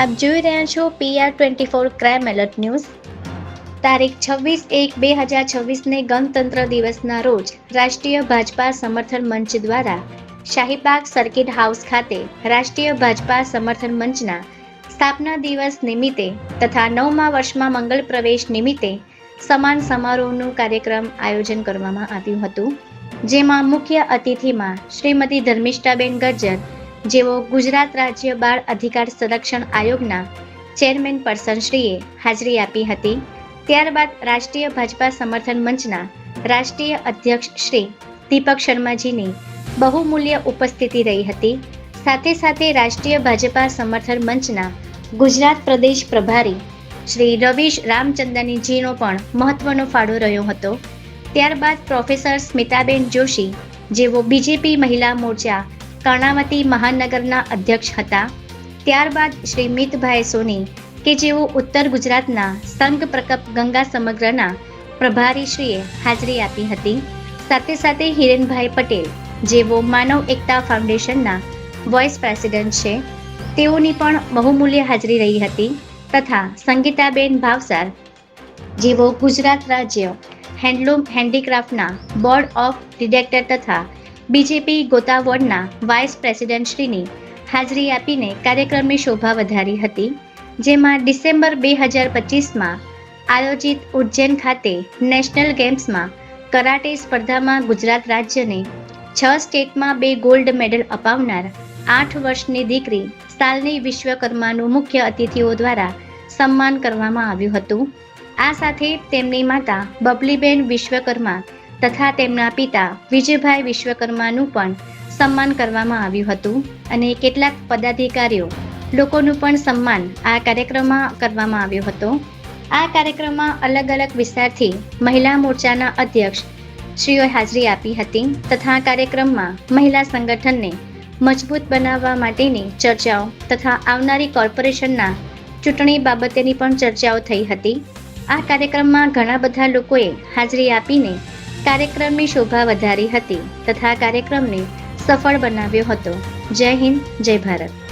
આપ જોઈ રહ્યા છો PR twenty four crime alert news તારીખ છવ્વીસ એક બે હજાર છવ્વીસને ગણતંત્ર દિવસના રોજ રાષ્ટ્રીય ભાજપા સમર્થન મંચ દ્વારા શાહીબાગ સર્કિટ હાઉસ ખાતે રાષ્ટ્રીય ભાજપા સમર્થન મંચના સ્થાપના દિવસ નિમિત્તે તથા નવમા વર્ષમાં મંગળ પ્રવેશ નિમિત્તે સમાન સમારોહનું કાર્યક્રમ આયોજન કરવામાં આવ્યું હતું. જેમાં મુખ્ય અતિથિમાં શ્રીમતી ધર્મિષ્ઠાબેન ગજ્જર જેઓ ગુજરાત રાજ્ય બાળ અધિકાર સંરક્ષણ આયોગના ચેરમેન પર્સન શ્રીએ હાજરી આપી હતી. ત્યારબાદ રાષ્ટ્રીય ભાજપા સમર્થન મંચના રાષ્ટ્રીય અધ્યક્ષ શ્રી દીપક શર્માજીની બહુમૂલ્ય ઉપસ્થિતિ રહી હતી. સાથે સાથે રાષ્ટ્રીય ભાજપા સમર્થન મંચના ગુજરાત પ્રદેશ પ્રભારી શ્રી રવિશ રામચંદાનીજીનો પણ મહત્વનો ફાળો રહ્યો હતો. ત્યારબાદ પ્રોફેસર સ્મિતાબેન જોશી જેઓ બીજેપી મહિલા મોરચા કર્ણાવતી મહાનગરના અધ્યક્ષ હતા. ત્યારબાદ શ્રી મિતભાઈ સોની, કે જેઓ ઉત્તર ગુજરાતના સંઘ પ્રકપ ગંગા સમગ્રના પ્રભારીશ્રીએ હાજરી આપી હતી. સાથે સાથે હિરેનભાઈ પટેલ, જેઓ માનવ એકતા ફાઉન્ડેશનના વોઇસ પ્રેસિડેન્ટ છે, તેઓની પણ બહુમૂલ્ય હાજરી રહી હતી તથા સંગીતાબેન ભાવસાર, જેઓ ગુજરાત રાજ્ય હેન્ડલૂમ હેન્ડીક્રાફ્ટના બોર્ડ ઓફ ડિરેક્ટર તથા બીજેપી ગોતા વોર્ડના વાઇસ પ્રેસિડેન્ટશ્રીની હાજરી આપીને કાર્યક્રમની શોભા વધારી હતી, જેમાં ડિસેમ્બર બે હજાર પચીસમાં આયોજિત ઉજ્જૈન ખાતે નેશનલ ગેમ્સમાં કરાટે સ્પર્ધામાં ગુજરાત રાજ્યને છ સ્ટેટમાં બે ગોલ્ડ મેડલ અપાવનાર આઠ વર્ષની દીકરી સાલની વિશ્વકર્માનું મુખ્ય અતિથિઓ દ્વારા સન્માન કરવામાં આવ્યું હતું. આ સાથે તેમની માતા બબલીબેન વિશ્વકર્મા તથા તેમના પિતા વિજયભાઈ વિશ્વકર્માનું પણ સન્માન કરવામાં આવ્યું હતું અને કેટલાક પદાધિકારીઓ લોકોનું પણ સન્માન આ કાર્યક્રમમાં કરવામાં આવ્યો હતો. આ કાર્યક્રમમાં અલગ અલગ વિસ્તારથી મહિલા મોરચાના અધ્યક્ષ શ્રીઓએ હાજરી આપી હતી તથા કાર્યક્રમમાં મહિલા સંગઠનને મજબૂત બનાવવા માટેની ચર્ચાઓ તથા આવનારી કોર્પોરેશનના ચૂંટણી બાબતેની પણ ચર્ચાઓ થઈ હતી. આ કાર્યક્રમમાં ઘણા બધા લોકોએ હાજરી આપીને કાર્યક્રમની શોભા વધારી હતી તથા કાર્યક્રમને સફળ બનાવ્યો હતો. જય હિન્દ જય ભારત.